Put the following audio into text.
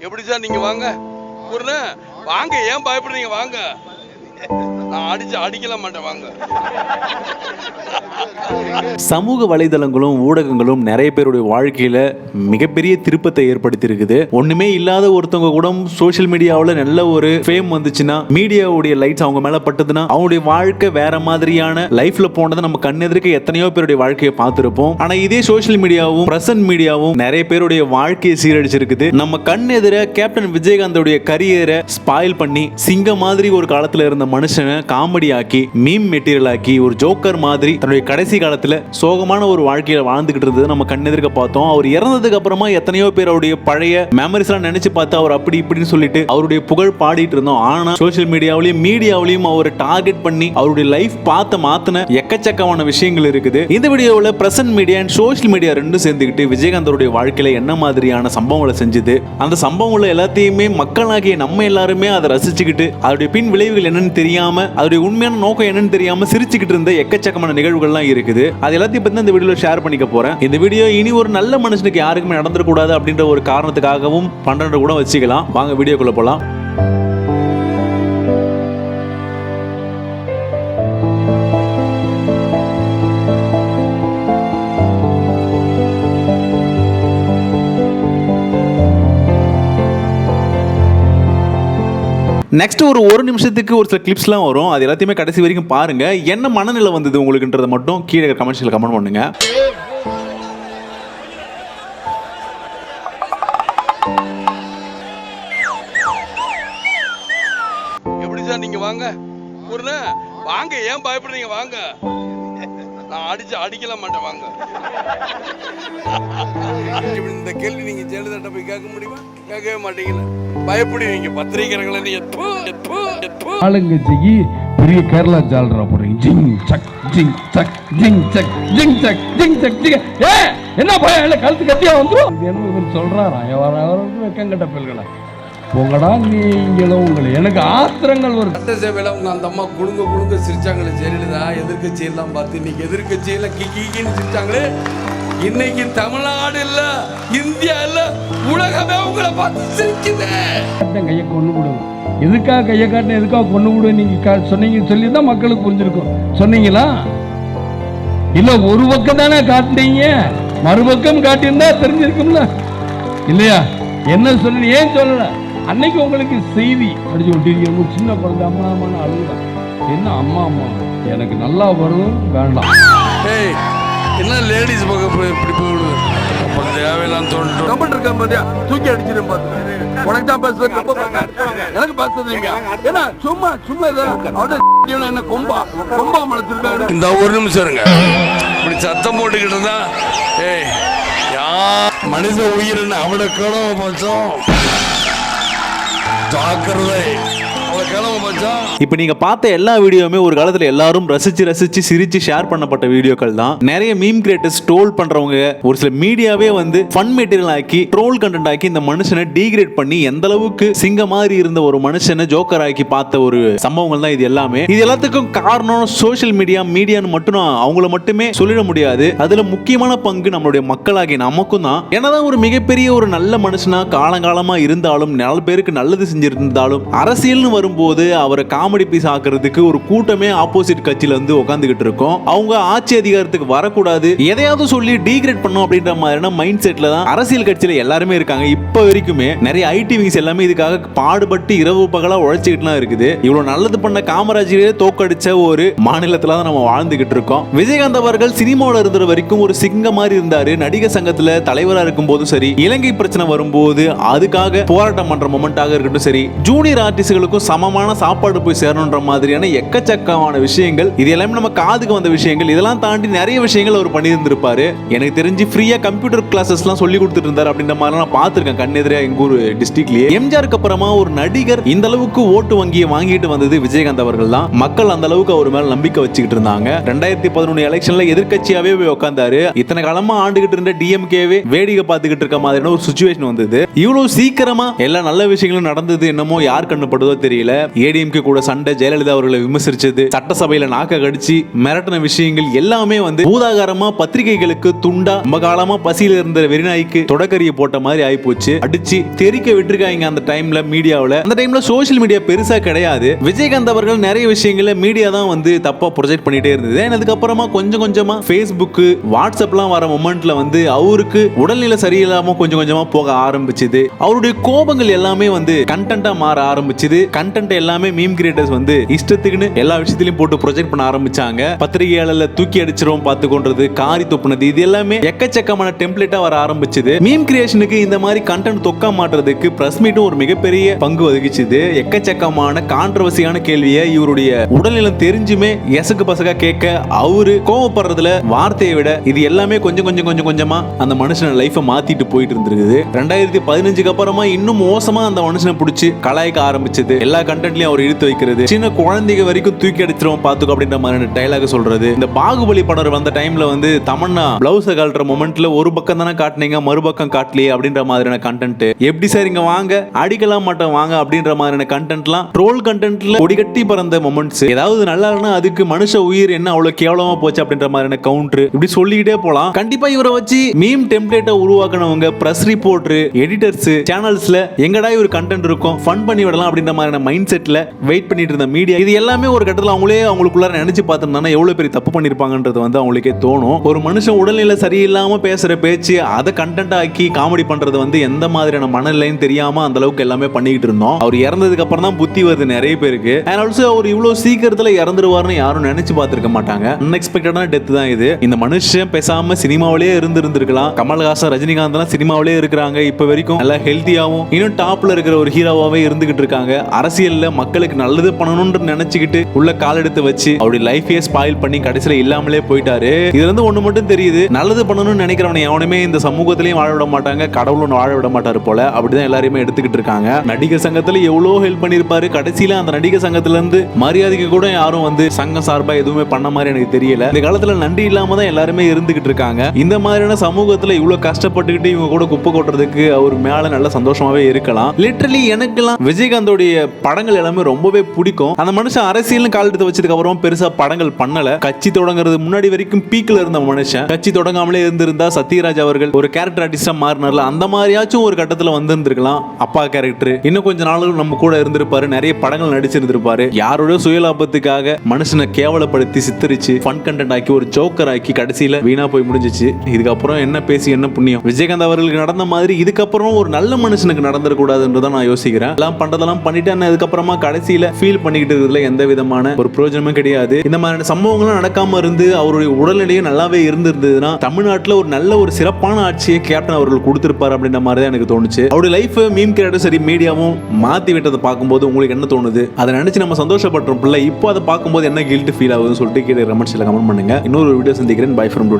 எப்படி சார் நீங்க வாங்க. குருண்ணே வாங்க ஏன் பயப்படுறீங்க? வாங்க. அடிச்சு அடிக்கல மாட்டேன் வாங்க. சமூக வலைதளங்களும் ஊடகங்களும் நிறைய பேருடைய வாழ்க்கையில மிகப்பெரிய திருப்பத்தை ஏற்படுத்தி இருக்குது ஒண்ணுமே இல்லாத ஒருத்தவங்க கூட சோசியல் மீடியாவில் நல்ல ஒரு ஃபேம் வந்துச்சுன்னா மீடியாவுடைய லைட்ஸ் அவங்க மேல பட்டதுன்னா அவங்களுடைய வாழ்க்கை வேற மாதிரியான லைஃப்ல போனதை நம்ம கண்ணெதிர்க்க எத்தனையோ பேருடைய வாழ்க்கையை பார்த்திருப்போம். ஆனா இதே சோஷியல் மீடியாவும் பிரசன்ட் மீடியாவும் நிறைய பேருடைய வாழ்க்கையை சீரழிச்சிருக்குது. நம்ம கண் எதிர கேப்டன் விஜயகாந்தோடைய கரியரை ஸ்பாயில் பண்ணி சிங்கம் மாதிரி ஒரு காலத்துல இருந்த மனுஷனை காமெடி ஆக்கி மீம் மெட்டீரியல் ஆக்கி ஒரு ஜோக்கர் மாதிரி தன்னுடைய கடைசி காலத்தில் சோகமான ஒரு வாழ்க்கையில வாழ்ந்துகிட்டு இருந்தது நம்ம கண்ணெதிர்க்க பார்த்தோம். அவர் இறந்ததுக்கு அப்புறமா எத்தனையோ அவருடைய பழைய மெமரிஸ் எல்லாம் நினைச்சு பார்த்து அவர் அப்படி இப்படின்னு சொல்லிட்டு அவருடைய புகழ் பாடிட்டு இருந்தோம். ஆனா சோஷியல் மீடியாவிலையும் மீடியாவிலையும் அவர் டார்கெட் பண்ணி அவருடைய லைஃப் பார்த்த மாத்தின எக்கச்சக்கமான விஷயங்கள் இருக்குது. இந்த வீடியோவில் present media and social media ரெண்டும் சேர்ந்துக்கிட்டு விஜயகாந்தருடைய வாழ்க்கையில என்ன மாதிரியான சம்பவங்களை செஞ்சது அந்த சம்பவங்களை எல்லாத்தையுமே மக்களாகிய நம்ம எல்லாருமே அதை ரசிச்சுக்கிட்டு அதோடைய பின் விளைவுகள் என்னன்னு தெரியாம அதோடைய உண்மையான நோக்கம் என்னன்னு தெரியாம சிரிச்சுக்கிட்டு இருந்த எக்கச்சக்கமான நிகழ்வுகள்லாம் இருக்குது. அது எல்லாத்தையும் பத்தி இந்த வீடியோல ஷேர் பண்ணிக்க போறேன். இந்த வீடியோ இனி ஒரு நல்ல மனுஷனுக்கு யாருக்குமே நடந்துடக்கூடாது அப்படின்ற ஒரு காரணத்துக்காகவும் பண்றேன் கூட வச்சுக்கலாம். வாங்க வீடியோக்குள்ள போலாம். நெக்ஸ்ட் ஒரு ஒரு நிமிஷத்துக்கு ஒரு சில கிளிப்ஸ்லாம் வரும். அது எல்லாத்தையுமே கடைசி வரைக்கும் பாருங்க. என்ன மனநிலை வந்தது உங்களுக்குன்றதை மட்டும் கீழே கமெண்ட்ஸில் கமெண்ட் பண்ணுங்க. எப்படி சார் நீங்க வாங்க? வாங்க ஏன் பயப்படுறீங்க? வாங்க. நான் அடிச்சு அடிக்கல மாட்டேன் வாங்க. இந்த கேள்வி நீங்க ஜெயலலிதா போய் கேட்க முடியுமா? கேட்கவே மாட்டீங்களா? பயப்படுவீங்க பத்திரிகைகளை. ஆளுங்கட்சிக்கு பெரிய கேரளா ஜாலரா போடுறீங்க. ஜிங் சக் ஜிங் சக் ஜிங் சக் ஜிங் சக் ஜிங் சக் ஜிங். ஏ என்ன பயம் இல்லை கழுத்து கத்தியா வந்துரும் இது என்ன சொல்றாரா வர வெக்கம் கட்ட பிள்ளைகளா போங்கடா நீங்களும் உங்களை. எனக்கு ஆத்திரங்கள் வருது. சட்ட சேவையில உங்க அந்த அம்மா குடுங்க குடுங்க சிரிச்சாங்களே ஜெயலலிதா. எதிர்கட்சி எல்லாம் பார்த்து இன்னைக்கு எதிர்கட்சியில கிக்கின்னு சிரிச்சாங்களே. இன்னைக்கு தமிழ்நாடு இல்ல இந்தியா இல்ல உலகமே உங்களை பார்த்து சிரிக்குது. கையை கொண்டு விடுங்க எதுக்காக கையை காட்டின எதுக்காக கொண்டு விடு? நீங்க சொன்னீங்க சொல்லி தான் மக்களுக்கு புரிஞ்சிருக்கும். சொன்னீங்களா? இல்ல ஒரு பக்கம் தானே காட்டினீங்க. மறுபக்கம் காட்டியிருந்தா தெரிஞ்சிருக்கும்ல. இல்லையா? என்ன சொல்லு ஏன் சொல்லல? அன்னைக்கு உங்களுக்கு செய்தி. விட்டீங்க ஒரு சின்ன குழந்தை அம்மா அம்மான்னு அழுகுதான் என்ன அம்மா அம்மா? எனக்கு நல்லா வரும் வேண்டாம். என்ன லேடிஸ் பக்கம் இப்படி போயிடுது அப்புறம் தேவையில்லாம் தோன்றும் கமெண்ட் இருக்கா பாத்தியா? தூக்கி அடிச்சிடும் பாத்து உனக்கு தான் பேசுறது. எனக்கு நீங்க ஏன்னா சும்மா சும்மா இதை அவட என்ன கொம்பா கொம்பா மலைச்சிருக்காரு. இந்த ஒரு நிமிஷம் இருங்க. இப்படி சத்தம் போட்டுக்கிட்டு இருந்தா ஏய் யா மனித உயிரின் அவட கிழமை பச்சோம் ஜாக்கிரதை. இப்போ நீங்க பார்த்த எல்லா வீடியோவுமே ஒரு காலத்துல எல்லாரும் ரசிச்சு ரசிச்சு சிரிச்சு ஷேர் பண்ணப்பட்ட வீடியோக்கள் தான். நிறைய மீம் கிரியேட்டர்ஸ் ட்ரோல் பண்றவங்க ஒரு சில மீடியாவே வந்து ஃபன் மெட்டீரியல் ஆக்கி ட்ரோல் கண்டென்ட் ஆக்கி இந்த மனுஷனை டீக்ரேட் பண்ணி எந்த அளவுக்கு சிங்க மாதிரி இருந்த ஒரு மனுஷனை ஜோக்கர் ஆக்கி பார்த்த ஒரு சம்பவங்கள் தான் இது எல்லாமே. இது எல்லாத்துக்கும் காரணம் சோஷியல் மீடியா மீடியான்னு மட்டும் நான் அவங்கள மட்டுமே சொல்லிட முடியாது. அதுல முக்கியமான பங்கு நம்மளுடைய மக்களாகிய நமக்கும் தான். என்னதான் ஒரு மிகப்பெரிய ஒரு நல்ல மனுஷனா காலங்காலமா இருந்தாலும் நாலு பேருக்கு நல்லது செஞ்சிருந்தாலும் அரசியல்னு வரும் போது அவரை காமெடி பீஸ் ஆக்குறதுக்கு ஒரு கூட்டமே ஆப்போசிட் கட்சியில வந்து உட்காந்துக்கிட்டு இருக்கோம். அவங்க ஆட்சி அதிகாரத்துக்கு வரக்கூடாது. எதையாவது சொல்லி டீக்ரேட் பண்ணும் அப்படின்ற மாதிரியான மைண்ட் செட்ல தான் அரசியல் கட்சியில எல்லாருமே இருக்காங்க. இப்போ வரைக்குமே நிறைய ஐடி விங்ஸ் எல்லாமே இதுக்காக பாடுபட்டு இரவு பகலா உழைச்சிக்கிட்டுலாம் இருக்குது. இவ்வளவு நல்லது பண்ண காமராஜரே தோக்கடிச்ச ஒரு மாநிலத்துல தான் நம்ம வாழ்ந்துகிட்டு இருக்கோம். விஜயகாந்த் அவர்கள் சினிமாவில் இருந்த வரைக்கும் ஒரு சிங்க மாதிரி இருந்தாரு. நடிகர் சங்கத்துல தலைவரா இருக்கும் போதும் சரி இலங்கை பிரச்சனை வரும்போது அதுக்காக போராட்டம் பண்ற மொமெண்டாக இருக்கட்டும் சரி ஜூனியர் ஆர்டிஸ்டுகளுக்கும் சமமான சாப்பாடு போய் சேரணுன்ற மாதிரியான எக்கச்சக்கமான விஷயங்கள் இது எல்லாமே நம்ம காதுக்கு வந்த விஷயங்கள் இதெல்லாம் தாண்டி நிறைய விஷயங்கள் அவர் பண்ணியிருந்திருப்பாரு. எனக்கு தெரிஞ்சு ஃப்ரீயா கம்ப்யூட்டர் கிளாஸஸ்லாம் சொல்லி கொடுத்துட்டு இருந்தார் அப்படின்ற மாதிரி நான் பார்த்திருக்கேன் கண்ணெதிராக எங்க ஊர் டிஸ்ட்ரிக்ட்லயே எம்ஜிஆருக்கு அப்புறமா ஒரு நடிகர் இந்த அளவுக்கு ஓட்டு வங்கியை வாங்கிட்டு வந்தது விஜயகாந்த் அவர்கள் தான். மக்கள் அந்த அளவுக்கு அவர் மேல நம்பிக்கை வச்சுக்கிட்டு இருந்தாங்க. ரெண்டாயிரத்தி பதினொன்று எலெக்ஷன்ல எதிர்கட்சியாவே போய் உட்காந்தாரு இத்தனை காலமா ஆண்டுகிட்டு இருந்த டிஎம்கேவே வேடிக்கை பார்த்துக்கிட்டு இருக்க மாதிரியான ஒரு சுச்சுவேஷன் வந்தது. இவ்வளவு சீக்கிரமா எல்லா நல்ல விஷயங்களும் நடந்தது என்னமோ யார் கண்ணுப்படுதோ தெரியல. ஏடிஎம்கே கூட சண்டை ஜெயலலிதா அவர்களை விமர்சிச்சது. சட்டசபையில நாக்க கடிச்சு மிரட்டின விஷயங்கள் எல்லாமே வந்து பூதாகாரமா பத்திரிகைகளுக்கு துண்டா ரொம்ப காலமா பசியில இருந்த வெறிநாய்க்கு தொடக்கரிய போட்ட மாதிரி ஆகி போச்சு அடிச்சு தெரிக்க விட்டுருக்காங்க அந்த டைம்ல மீடியாவில். அந்த டைம்ல சோசியல் மீடியா பெருசா கிடையாது. விஜயகாந்த் அவர்கள் நிறைய விஷயங்கள மீடியா தான் வந்து தப்பா ப்ரொஜெக்ட் பண்ணிட்டே இருந்தது. And அதுக்கப்புறமா கொஞ்சம் கொஞ்சமா ஃபேஸ்புக் வாட்ஸ்அப்லாம் வர மொமெண்ட்ல வந்து அவருக்கு உடல்நிலை சரியில்லாம கொஞ்சம் கொஞ்சமா போக ஆரம்பிச்சது. அவருடைய கோபங்கள் எல்லாமே வந்து கண்டென்ட்டா மாற ஆரம்பிச்சது. கண்டென்ட் எல்லாமே மீம் கிரியேட்டர்ஸ் வந்து இஷ்டத்துக்குன்னு எல்லா விஷயத்திலையும் போட்டு ப்ரொஜெக்ட் பண்ண ஆரம்பிச்சாங்க. பத்திரிகையாளர்ல தூக்கி அடிச்சிரும் பார்த்துக்கொண்டது காரி துப்புனது இது எல்லாமே எக்கச்சக்கமான டெம்ப்ளேட்டா வர ஆரம்பிச்சது. மீம் கிரியேஷனுக்கு இந்த மாதிரி கண்டென்ட் தொக்க மாட்டுறதுக்கு பிரஸ் மீட்டும் ஒரு மிகப்பெரிய பங்கு வகிச்சுது. எக்கச்சக்கமான கான்ட்ரவர்சியான கேள்வியை இவருடைய உடல்நிலம் தெரிஞ்சுமே எசக்கு பசகா கேட்க அவரு கோவப்படுறதுல வார்த்தையை விட இது எல்லாமே கொஞ்சம் கொஞ்சம் கொஞ்சம் கொஞ்சமா அந்த மனுஷன லைஃபை மாத்திட்டு போயிட்டு இருந்திருக்குது. ரெண்டாயிரத்தி பதினஞ்சுக்கு அப்புறமா இன்னும் மோசமா அந்த மனுஷனை பிடிச்சி கலாய்க்க ஆரம்பிச்சது. எல்லா கண்டென்ட்லயும் அவர் இழுத்து வைக்கிறது. சின்ன குழந்தைங்க வரைக்கும் தூக்கி அடிச்சிரும் பாத்துக்கோ அப்படின்ற மாதிரி டைலாக் சொல்றது. இந்த பாகுபலி படம் வந்த டைம்ல வந்து தமன்னா பிளவுஸ் கழட்டுற மொமெண்ட்ல ஒரு பக்கம் தானே காட்டுனீங்க மறுபக்கம் காட்டலையே அப்படின்ற மாதிரியான கண்டென்ட் எப்படி சார் இங்க வாங்க? அடிக்கலாம் மாட்டோம் வாங்க அப்படின்ற மாதிரியான கண்டென்ட்லாம் ட்ரோல் கண்டென்ட்ல கொடிகட்டி பறந்த மொமெண்ட்ஸ் ஏதாவது நல்லா இல்லைன்னா அதுக்கு மனுஷ உயிர் என்ன அவ்வளவு கேவலமா போச்சு அப்படின்ற மாதிரியான கவுண்டர் இப்படி சொல்லிக்கிட்டே போலாம். கண்டிப்பா இவரை வச்சு மீம் டெம்ப்ளேட்டை உருவாக்குனவங்க பிரஸ் ரிப்போர்ட்டர் எடிட்டர்ஸ் சேனல்ஸ்ல எங்கடா இவர் கண்டென்ட் இருக்கும்? ஃபன் பண்ணி விடலாம் அப்படின்ற மாதிரியான மைண்ட் செட்டில் வெயிட் பண்ணிட்டு இருந்த மீடியா இது எல்லாமே ஒரு கட்டத்தில் அவங்களே அவங்களுக்குள்ளார நினைச்சு பார்த்துருந்தாங்கன்னா எவ்வளோ பெரிய தப்பு பண்ணியிருப்பாங்கன்றது வந்து அவங்களுக்கே தோணும். ஒரு மனுஷன் உடல்நிலை சரியில்லாமல் பேசுகிற பேச்சு அதை கண்டென்ட் ஆக்கி காமெடி பண்ணுறது வந்து எந்த மாதிரியான மனநிலைன்னு தெரியாமல் அந்த அளவுக்கு எல்லாமே பண்ணிக்கிட்டு இருந்தோம். அவர் இறந்ததுக்கு அப்புறம் தான் புத்தி வருது நிறைய பேருக்கு. அண்ட் ஆல்சோ அவர் இவ்வளோ சீக்கிரத்தில் இறந்துருவாருன்னு யாரும் நினைச்சு பார்த்துருக்க மாட்டாங்க. அன்எக்ஸ்பெக்டடான டெத் தான் இது. இந்த மனுஷன் பேசாமல் சினிமாவிலேயே இருந்திருந்திருக்கலாம். கமல்ஹாசன் ரஜினிகாந்த்லாம் சினிமாவிலேயே இருக்கிறாங்க. இப்போ வரைக்கும் நல்லா ஹெல்த்தியாகவும் இன்னும் டாப்பில் இருக்கிற ஒரு ஹீரோவாகவே இருந்துகிட்டு இருக்காங்க. அரசியல் அரசியல்ல மக்களுக்கு நல்லது பண்ணணும்னு நினைச்சுக்கிட்டு உள்ள கால் எடுத்து வச்சு அவருடைய லைஃபையே ஸ்பாயில் பண்ணி கடைசியில இல்லாமலே போயிட்டாரு. இதுல இருந்து ஒண்ணு மட்டும் தெரியுது. நல்லது பண்ணணும்னு நினைக்கிறவனை எவனுமே இந்த சமூகத்திலையும் வாழ விட மாட்டாங்க கடவுளும் வாழ விட மாட்டாரு போல. அப்படிதான் எல்லாரையுமே எடுத்துக்கிட்டு இருக்காங்க. நடிகர் சங்கத்துல எவ்வளவு ஹெல்ப் பண்ணிருப்பாரு கடைசியில அந்த நடிகர் சங்கத்துல இருந்து மரியாதைக்கு கூட யாரும் வந்து சங்கம் சார்பா எதுவுமே பண்ண மாதிரி எனக்கு தெரியல. இந்த காலத்துல நன்றி இல்லாம தான் எல்லாருமே இருந்துகிட்டு இருக்காங்க. இந்த மாதிரியான சமூகத்துல இவ்வளவு கஷ்டப்பட்டுக்கிட்டு இவங்க கூட குப்பை கொட்டுறதுக்கு அவர் மேல நல்ல சந்தோஷமாவே இருக்கலாம். லிட்டரலி எனக்கெல்லாம் விஜயகாந்தோடைய படங்கள் எல்லாமே ரொம்பவே பிடிக்கும். அந்த மனுஷன் அரசியல்னு கால் எடுத்து வச்சதுக்கு அப்புறம் பெருசா படங்கள் பண்ணல. கட்சி தொடங்குறது முன்னாடி வரைக்கும் பீக்ல இருந்த மனுஷன். கட்சி தொடங்காமலே இருந்திருந்தா சத்யராஜ் அவர்கள் ஒரு கேரக்டர் ஆர்டிஸ்டா மாறினார்ல அந்த மாதிரியாச்சும் ஒரு கட்டத்துல வந்திருந்திருக்கலாம். அப்பா கேரக்டர் இன்னும் கொஞ்ச நாள் நம்ம கூட இருந்திருப்பாரு. நிறைய படங்கள் நடிச்சிருந்திருப்பாரு. யாரோட சுயலாபத்துக்காக மனுஷனை கேவலப்படுத்தி சித்தரிச்சு ஃபன் கண்டென்ட் ஆக்கி ஒரு ஜோக்கர் ஆக்கி கடைசியில வீணா போய் முடிஞ்சிச்சு. இதுக்கப்புறம் என்ன பேசி என்ன புண்ணியம்? விஜயகாந்த் அவர்களுக்கு நடந்த மாதிரி இதுக்கப்புறம் ஒரு நல்ல மனுஷனுக்கு நடந்துடக்கூடாதுன்றதான் நான் யோசிக்கிறேன். எல்லாம் பண்றதெல்லாம் பண்ணிட்டு அதுக்கப்புறம் அப்புறமா கடைசியில ஃபீல் பண்ணிக்கிட்டு இருக்கிறதுல எந்த விதமான ஒரு பிரயோஜனமும் கிடையாது. இந்த மாதிரியான சம்பவங்களும் நடக்காம இருந்து அவருடைய உடல்நிலையும் நல்லாவே இருந்திருந்ததுன்னா தமிழ்நாட்டில் ஒரு நல்ல ஒரு சிறப்பான ஆட்சியை கேப்டன் அவர்கள் கொடுத்திருப்பார் அப்படின்ற மாதிரி தான் எனக்கு தோணுச்சு. அவருடைய லைஃப் மீம் கிரியேட்டர் சரி மீடியாவும் மாத்தி விட்டதை பார்க்கும்போது உங்களுக்கு என்ன தோணுது? அதை நினைச்சு நம்ம சந்தோஷப்படுறோம் பிள்ளை. இப்போ அதை பார்க்கும்போது என்ன கில்ட் ஃபீல் ஆகுதுன்னு சொல்லிட்டு கீழே கமெண்ட்ஸ்ல கமெண்ட் பண்ணுங்க. இன்னொரு வீடியோ சந்திக்கிறேன். By from two